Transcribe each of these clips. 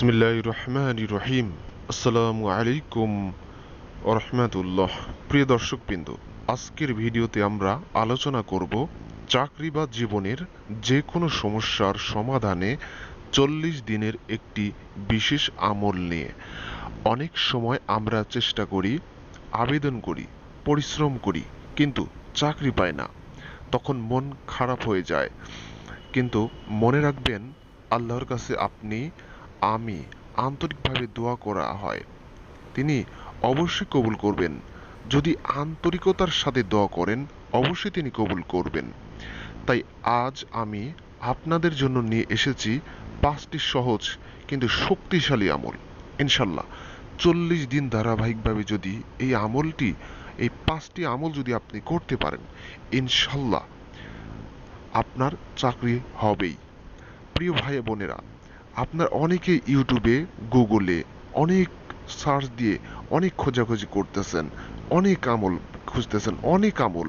বিসমিল্লাহ রহমান রহিম আসসালামু আলাইকুম রহমাতুল্লাহ। প্রিয় দর্শকবৃন্দ, আজকের ভিডিওতে আমরা আলোচনা করব চাকরি বা জীবনের যে কোনো সমস্যার সমাধানে চল্লিশ দিনের একটি বিশেষ আমল নিয়ে। অনেক সময় আমরা চেষ্টা করি, আবেদন করি, পরিশ্রম করি, কিন্তু চাকরি পাই না। তখন মন খারাপ হয়ে যায়। কিন্তু মনে রাখবেন, আল্লাহর কাছে আপনি আমি আন্তরিকভাবে দোয়া করা হয়। তিনি অবশ্যই কবুল করবেন। যদি আন্তরিকতার সাথে দোয়া করেন, অবশ্যই তিনি কবুল করবেন। তাই আজ আমি আপনাদের জন্য নিয়ে এসেছি পাঁচটি সহজ কিন্তু শক্তিশালী আমল। ইনশাল্লাহ চল্লিশ দিন ধারাবাহিকভাবে যদি এই আমলটি, এই পাঁচটি আমল যদি আপনি করতে পারেন, ইনশাল্লাহ আপনার চাকরি হবেই। প্রিয় ভাই বোনেরা আপনার অনেকে ইউটিউবে, গুগলে অনেক সার্চ দিয়ে অনেক খোঁজাখুঁজি করতেছেন, অনেক আমল খুঁজতেছেন, অনেক আমল।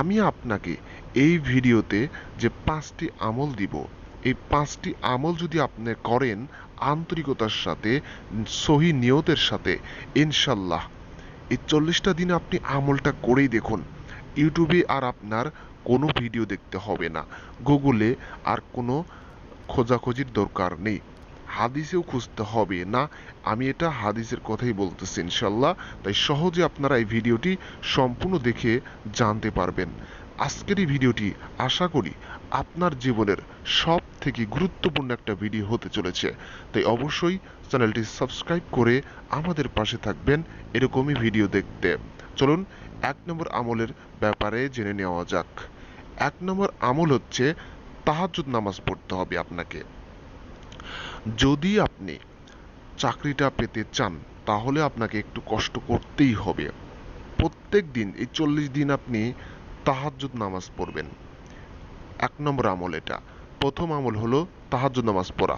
আমি আপনাকে এই ভিডিওতে যে পাঁচটি আমল দিব, এই পাঁচটি আমল যদি আপনি করেন আন্তরিকতার সাথে, সহি নিয়তের সাথে, ইনশাল্লাহ এই চল্লিশটা দিন আপনি আমলটা করেই দেখুন। ইউটিউবে আর আপনার কোনো ভিডিও দেখতে হবে না। গুগলে আর কোনো খোঁজাখুঁজির দরকার নেই। হাদিসেও খুঁজতে হবে, না? আমি এটা হাদিসের কথাই বলতেছি ইনশাল্লাহ তাই সহজে আপনারা এই ভিডিওটি সম্পূর্ণ দেখে জানতে পারবেন। আজকের এই ভিডিওটি আশা করি আপনার জীবনের সব থেকে গুরুত্বপূর্ণ একটা ভিডিও হতে চলেছে। তাই অবশ্যই চ্যানেলটি সাবস্ক্রাইব করে আমাদের পাশে থাকবেন এরকমই ভিডিও দেখতে। চলুন, এক নম্বর আমলের ব্যাপারে জেনে নেওয়া যাক। এক নম্বর আমল হচ্ছে তাহাজ্জুদ নামাজ পড়তে হবে আপনাকে। যদি আপনি চাকরিটা পেতে চান, তাহলে আপনাকে একটু কষ্ট করতেই হবে। প্রত্যেক দিন, এই চল্লিশ দিন আপনি তাহাজ্জুদ নামাজ পড়বেন। এক নম্বর আমল এটা। প্রথম আমল হলো তাহাজ্জুদ নামাজ পড়া।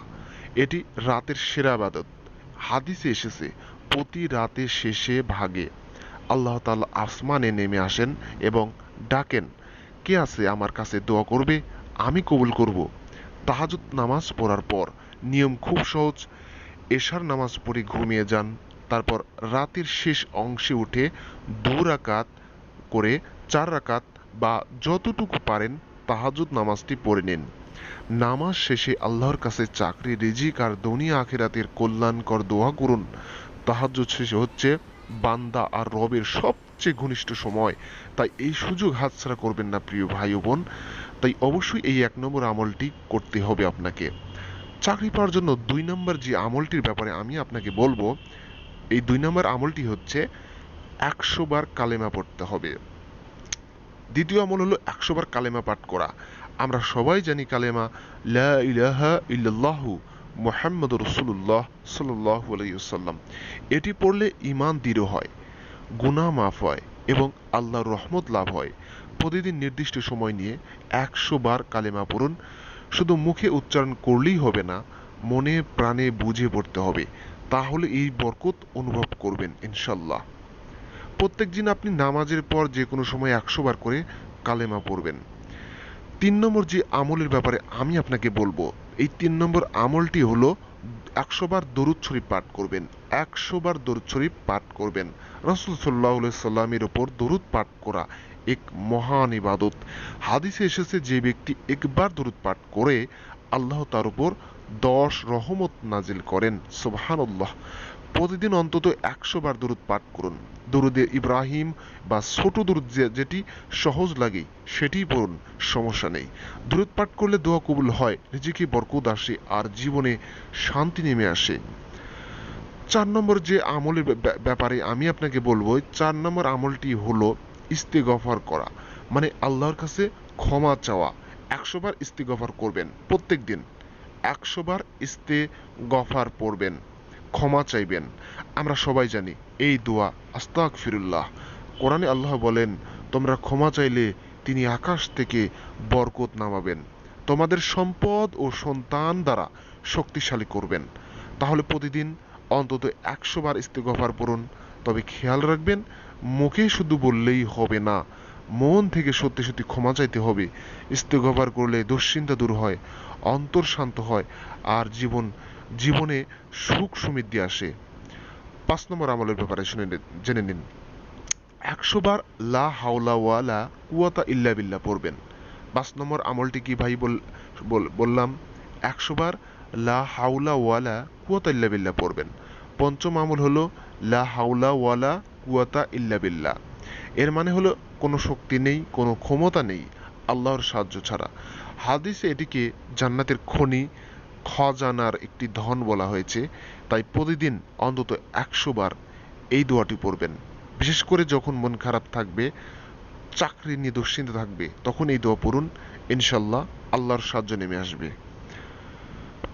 এটি রাতের সেরা আবাদত। হাদিসে এসেছে, প্রতি রাতে শেষে ভাগে আল্লাহ তাআলা আসমানে নেমে আসেন এবং ডাকেন, কে আছে আমার কাছে দোয়া করবে? আমি কবুল করব। তাহাজুদ নামাজ পড়ার পর নিয়ম খুব সহজ। এশার নামাজ পড়ে ঘুমিয়ে যান। তারপর রাতের শেষ অংশে উঠে দু রাকাত করে চার রাকাত বা যতটুকু পারেন তাহাজুদ নামাজটি পড়ে নিন। নামাজ শেষে আল্লাহর কাছে চাকরি, রিজিক আর দুনিয়া আখেরাতের কল্যাণকর দোয়া করুন। তাহাজুদ শেষে হচ্ছে বান্দা আর রবের সবচেয়ে ঘনিষ্ঠ সময়। তাই এই সুযোগ হাতছাড়া করবেন না প্রিয় ভাই বোন। তাই অবশ্যই এই এক নম্বর আমলটি করতে হবে আপনাকে। চাকরি পাওয়ার জন্য দুই নম্বর যে আমলটির ব্যাপারে আমি আপনাকে বলব, এই দুই নম্বর আমলটি হচ্ছে একশো বার কালেমা পড়তে হবে। দ্বিতীয় আমল হলো একশো বার কালেমা পাঠ করা। আমরা সবাই জানি কালেমা, লা ইলাহা ইল্লাল্লাহু মোহাম্মদ রসুল্লাহ সাল্লাহ আলাইসাল্লাম এটি পড়লে ইমান দৃঢ় হয় গুণা মাফ হয় এবং আল্লাহর রহমত লাভ হয়। প্রতিদিন নির্দিষ্ট সময় নিয়ে একশো বার কালেমা পড়ুন। শুধু মুখে উচ্চারণ করলেই হবে না, মনে প্রাণে বুঝে পড়তে হবে। তাহলে এই বরকত অনুভব করবেন ইনশাল্লাহ প্রত্যেক দিন আপনি নামাজের পর যে কোনো সময় একশো বার করে কালেমা পড়বেন। তিন নম্বর যে আমলের ব্যাপারে আমি আপনাকে বলব, এই তিন নম্বর আমলটি হলো একশো বার দরুদ শরীফ পাঠ করবেন, একশো বার দরুদ শরীফ পাঠ করবেন। রসুল সাল্লাহ সাল্লামের ওপর দরুদ পাঠ করা এক মহান ইবাদত। হাদিসে এসেছে যে ব্যক্তি একবার দরুদ পাঠ করে আল্লাহ তার উপর দশ রহমত নাজিল করেন। সুবহানাল্লাহ। প্রতিদিন অন্তত একশো বার দরুদ পাঠ করুন। দরুদে ইব্রাহিম বা ছোট দরুদ যেটি সহজ লাগে সেটি পড়ুন, সমস্যা নেই। দরুদ পাঠ করলে দোয়া কবুল হয়, নিজেকে বরকত আসে আর জীবনে শান্তি নেমে আসে। চার নম্বর যে আমলের ব্যাপারে আমি আপনাকে বলব, চার নম্বর আমলটি হলো ইস্তেগফার করা। মানে আল্লাহর কাছে ক্ষমা চাওয়া। একশো বার ইস্তেগফার করবেন প্রত্যেক দিন একশো বার ইস্তে গফার পড়বেন। ক্ষমা চাইবেন। আমরা সবাই জানি এই দোয়া আস্তাক ফিরুল্লাহ কোরআনে আল্লাহ বলেন, তোমরা ক্ষমা চাইলে তিনি আকাশ থেকে বরকত নামাবেন। তোমাদের সম্পদ ও সন্তান দ্বারা শক্তিশালী করবেন। তাহলে প্রতিদিন অন্তত একশো বার ইস্তেগফার পড়ুন। তবে খেয়াল রাখবেন, মুখে শুধু বললেই হবে না, মন থেকে সত্যি সত্যি ক্ষমা চাইতে হবে। ইস্তেগফার করলে দুশ্চিন্তা দূর হয়, অন্তর শান্ত হয়, আর জীবন, জীবনে সুখ সমৃদ্ধি আসে। পাঁচ নম্বর আমলের ব্যাপারে শুনে জেনে নিন। একশো বার লা হাওলা ওয়ালা কুয়াতা ইল্লা বিল্লাহ পড়বেন। পাঁচ নম্বর আমলটি কি ভাই বল, বল- বললাম? একশো বার লা হাওলা ওয়ালা কুয়াতা ইল্লা বিল্লাহ পড়বেন। পঞ্চম আমল হলো লা হাওলা ওয়ালা কুয়াতা ইল্লা বিল্লাহ। এর মানে হলো কোনো শক্তি নেই, কোনো ক্ষমতা নেই, আল্লাহর সাহায্য ছাড়া। হাদিসে এটিকে জান্নাতের খনি, খজানার একটি ধন বলা হয়েছে। তাই প্রতিদিন অন্তত একশো বার এই দোয়াটি পড়বেন। বিশেষ করে যখন মন খারাপ থাকবে, চাকরি নিয়ে দুশ্চিন্তা থাকবে, তখন এই দোয়া পড়ুন ইনশাল্লাহ আল্লাহর সাহায্য নেমে আসবে।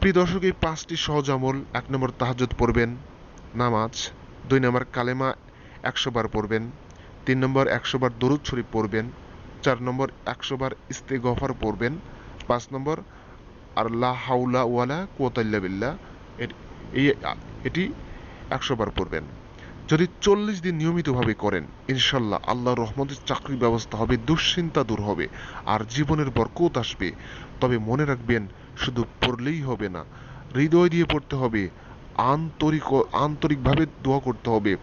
প্রিয় দর্শক, এই পাঁচটি সহজ আমল, এক নম্বর তাহাজ্জুদ পড়বেন, নামাজ দুই নম্বর কালেমা একশো বার পড়বেন, তিন নম্বর একশো বার দরুদ শরীফ পড়বেন, চার নম্বর একশো বার ইস্তেগফার পড়বেন, পাঁচ নম্বর আর লা হাউলা ওয়ালা কুয়াতাল্লা বিল্লাহ এই, এটি একশো বার পড়বেন। যদি চল্লিশ দিন নিয়মিতভাবে করেন, ইনশাল্লাহ আল্লাহর রহমতের চাকরির ব্যবস্থা হবে, দুশ্চিন্তা দূর হবে, আর জীবনের বরকত আসবে। তবে মনে রাখবেন, শুধু পড়লেই হবে না, হৃদয় দিয়ে পড়তে হবে আন্তরিক আন্তরিকভাবে দোয়া করতে হবে।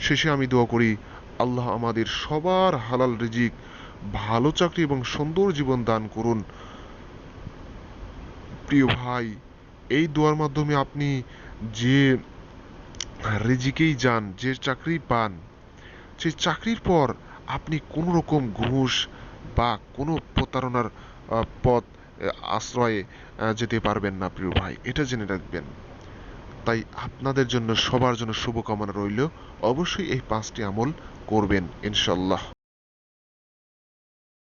শেষে আমি দোয়া করি, আল্লাহ আমাদের সবার হালাল রিজিক, ভালো চাকরি এবং সুন্দর জীবন দান করুন। প্রিয় ভাই, এই দোয়ার মাধ্যমে আপনি যে রিজিকেই যান, যে চাকরি পান সেই চাকরির পর আপনি কোনো রকম ঘুষ বা কোনো প্রতারণার পথ আশ্রয়ে যেতে পারবেন না, প্রিয় ভাই। এটা জেনে রাখবেন। তাই আপনাদের জন্য সবার জন্য শুভকামনা রইল। অবশ্যই এই পাঁচটি আমল করবেন ইনশাল্লাহ